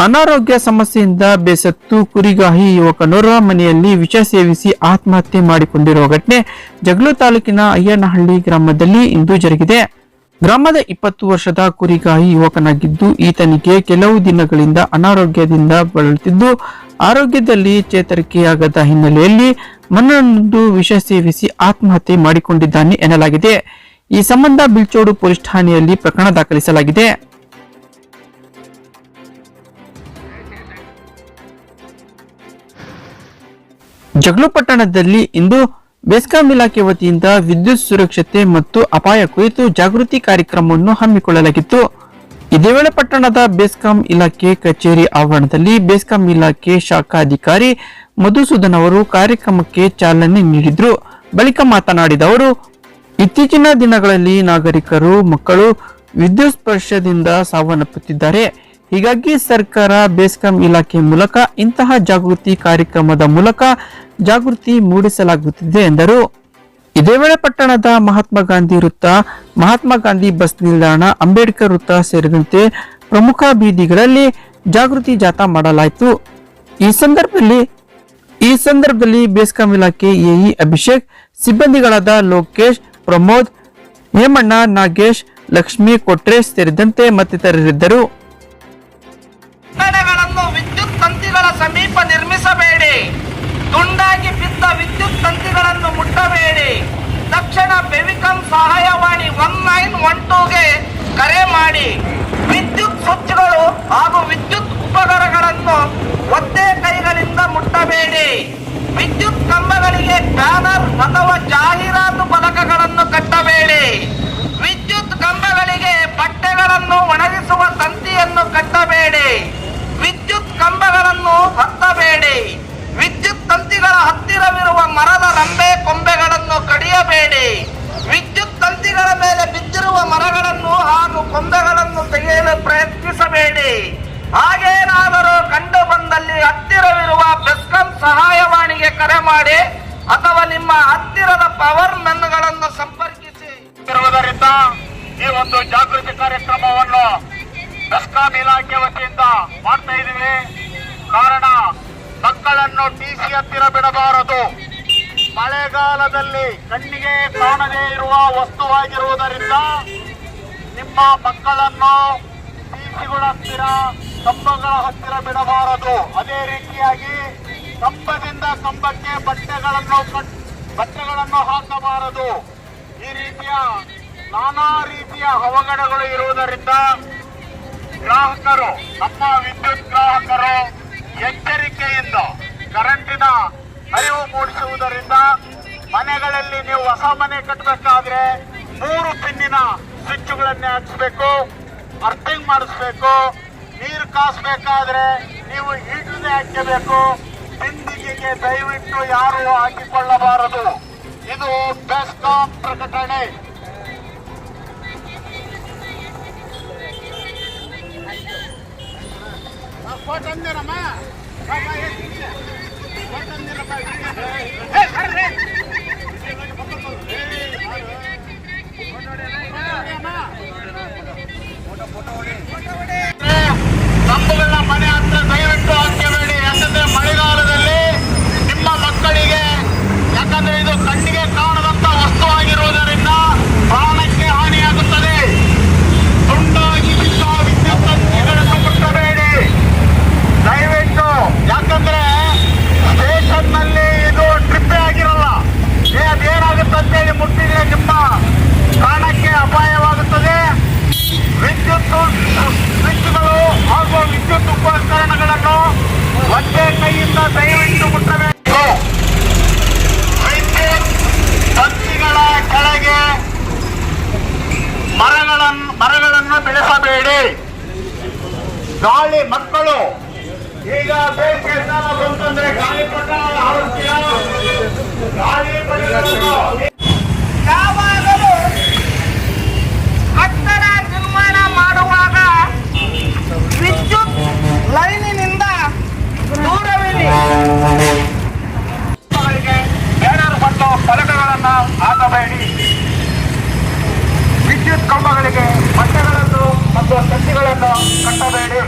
ಅನಾರೋಗ್ಯ ಸಮಸ್ಯೆಯಿಂದ ಬೇಸತ್ತು ಕುರಿಗಾಹಿ ಯುವಕನೋರ್ವ ಮನೆಯಲ್ಲಿ ವಿಷ ಸೇವಿಸಿ ಆತ್ಮಹತ್ಯೆ ಮಾಡಿಕೊಂಡಿರುವ ಘಟನೆ ಜಗಳೂರು ತಾಲೂಕಿನ ಅಯ್ಯನಹಳ್ಳಿ ಗ್ರಾಮದಲ್ಲಿ ಇಂದು ಜರುಗಿದೆ. ಗ್ರಾಮದ ಇಪ್ಪತ್ತು ವರ್ಷದ ಕುರಿಗಾಹಿ ಯುವಕನಾಗಿದ್ದು, ಈತನಿಗೆ ಕೆಲವು ದಿನಗಳಿಂದ ಅನಾರೋಗ್ಯದಿಂದ ಬಳಲುತ್ತಿದ್ದು, ಆರೋಗ್ಯದಲ್ಲಿ ಚೇತರಿಕೆಯಾಗದ ಹಿನ್ನೆಲೆಯಲ್ಲಿ ಮನನೊಂದು ವಿಷ ಸೇವಿಸಿ ಆತ್ಮಹತ್ಯೆ ಮಾಡಿಕೊಂಡಿದ್ದಾನೆ ಎನ್ನಲಾಗಿದೆ. ಈ ಸಂಬಂಧ ಬಿಳ್ಚೋಡು ಪೊಲೀಸ್ ಠಾಣೆಯಲ್ಲಿ ಪ್ರಕರಣ ದಾಖಲಿಸಲಾಗಿದೆ. ಜಗಳೂರು ಪಟ್ಟಣದಲ್ಲಿ ಇಂದು ಬೆಸ್ಕಾಂ ಇಲಾಖೆ ವತಿಯಿಂದ ವಿದ್ಯುತ್ ಸುರಕ್ಷತೆ ಮತ್ತು ಅಪಾಯ ಕುರಿತು ಜಾಗೃತಿ ಕಾರ್ಯಕ್ರಮವನ್ನು ಹಮ್ಮಿಕೊಳ್ಳಲಾಗಿತ್ತು. ಇದೇ ವೇಳೆ ಪಟ್ಟಣದ ಬೆಸ್ಕಾಂ ಇಲಾಖೆ ಕಚೇರಿ ಆವರಣದಲ್ಲಿ ಬೆಸ್ಕಾಂ ಇಲಾಖೆ ಶಾಖಾಧಿಕಾರಿ ಮಧುಸೂದನ್ ಅವರು ಕಾರ್ಯಕ್ರಮಕ್ಕೆ ಚಾಲನೆ ನೀಡಿದ್ರು. ಬಳಿಕ ಮಾತನಾಡಿದ ಅವರು, ಇತ್ತೀಚಿನ ದಿನಗಳಲ್ಲಿ ನಾಗರಿಕರು, ಮಕ್ಕಳು ವಿದ್ಯುತ್ ಸ್ಪರ್ಶದಿಂದ ಸಾವನ್ನಪ್ಪುತ್ತಿದ್ದಾರೆ. ಹೀಗಾಗಿ ಸರ್ಕಾರ ಬೇಸ್ಕಾಂ ಇಲಾಖೆ ಮೂಲಕ ಇಂತಹ ಜಾಗೃತಿ ಕಾರ್ಯಕ್ರಮದ ಮೂಲಕ ಜಾಗೃತಿ ಮೂಡಿಸಲಾಗುತ್ತಿದೆ ಎಂದರು. ಇದೇ ವೇಳೆ ಪಟ್ಟಣದ ಮಹಾತ್ಮ ಗಾಂಧಿ ವೃತ್ತ, ಮಹಾತ್ಮ ಗಾಂಧಿ ಬಸ್ ನಿಲ್ದಾಣ, ಅಂಬೇಡ್ಕರ್ ವೃತ್ತ ಸೇರಿದಂತೆ ಪ್ರಮುಖ ಬೀದಿಗಳಲ್ಲಿ ಜಾಗೃತಿ ಜಾಥಾ ಮಾಡಲಾಯಿತು. ಈ ಸಂದರ್ಭದಲ್ಲಿ ಈ ಸಂದರ್ಭದಲ್ಲಿ ಬೇಸ್ಕಾಂ ಇಲಾಖೆ ಎಇ ಅಭಿಷೇಕ್, ಸಿಬ್ಬಂದಿಗಳಾದ ಲೋಕೇಶ್, ಪ್ರಮೋದ್, ಹೇಮಣ್ಣ ನಾಗೇಶ್, ಲಕ್ಷ್ಮಿ ಕೊಟ್ರೇಶ್ ಸೇರಿದಂತೆ ಮತ್ತಿತರರಿದ್ದರು. ಸಹಾಯವಾಣಿ ಒನ್ ನೈನ್ ಒನ್ ಟೂಗೆ ಕರೆ ಮಾಡಿ. ವಿದ್ಯುತ್ ಸ್ವಿಚ್ಗಳು ಹಾಗೇನಾದರೂ ಕಂಡು ಬಂದಲ್ಲಿ ಹತ್ತಿರವಿರುವ ಬೆಸ್ಕಾಂ ಸಹಾಯವಾಣಿಗೆ ಕರೆ ಮಾಡಿ ಅಥವಾ ನಿಮ್ಮ ಹತ್ತಿರದ ಪವರ್ ಮೆನ್ಗಳನ್ನು ಸಂಪರ್ಕಿಸಿ. ಇರುವುದರಿಂದ ಈ ಒಂದು ಜಾಗೃತಿ ಕಾರ್ಯಕ್ರಮವನ್ನು ಬೆಸ್ಕಾಂ ಇಲಾಖೆ ವತಿಯಿಂದ ಮಾಡ್ತಾ ಇದ್ದೀವಿ. ಕಾರಣ, ಮಕ್ಕಳನ್ನು ಟಿಸಿ ಹತ್ತಿರ ಬಿಡಬಾರದು. ಮಳೆಗಾಲದಲ್ಲಿ ಕಣ್ಣಿಗೆ ಕಾಣದೇ ಇರುವ ವಸ್ತುವಾಗಿರುವುದರಿಂದ ನಿಮ್ಮ ಮಕ್ಕಳನ್ನು ಟಿಸಿಗಳ ಹತ್ತಿರ ಕಂಬಗಳ ಹತ್ತಿರ ಬಿಡಬಾರದು. ಅದೇ ರೀತಿಯಾಗಿ ಕಂಬದಿಂದ ಕಂಬಕ್ಕೆ ಬಟ್ಟೆಗಳನ್ನು ಬಟ್ಟೆಗಳನ್ನು ಹಾಕಬಾರದು. ಈ ರೀತಿಯ ನಾನಾ ರೀತಿಯ ಅವಘಡಗಳು ಇರುವುದರಿಂದ ಗ್ರಾಹಕರು, ನಮ್ಮ ವಿದ್ಯುತ್ ಗ್ರಾಹಕರು ಎಚ್ಚರಿಕೆಯಿಂದ ಕರೆಂಟಿನ ಅರಿವು ಮೂಡಿಸುವುದರಿಂದ ಮನೆಗಳಲ್ಲಿ ನೀವು ಹೊಸ ಮನೆ ಕಟ್ಟಬೇಕಾದ್ರೆ ಮೂರು ಪಿನ್ನಿನ ಸ್ವಿಚ್ಗಳನ್ನೇ ಹಚ್ಚಬೇಕು ಅರ್ಥಿಂಗ್ ಮಾಡಿಸ್ಬೇಕು. ನೀರು ಕಾಸ್ಬೇಕಾದ್ರೆ ನೀವು ಹೀಟರ್ನೇ ಹಾಕಬೇಕು ಬಿಂದಿಗೆಗೆ ದಯವಿಟ್ಟು ಯಾರು ಹಾಕಿಕೊಳ್ಳಬಾರದು. ಇದು ಬೆಸ್ಕಾಂ ಪ್ರಕಟಣೆ. ಕಂಬಗಳನ್ನ ಮರಗಳನ್ನು ಬೆಳೆಸಬೇಡಿ. ಗಾಳಿ ಮಕ್ಕಳು. ಈಗ ಬೇಸಿಗೆ ಕಾಲ ಬಂತಂದ್ರೆ ಗಾಳಿ ಪಟ ಕಟ್ಟಬೇಡಿ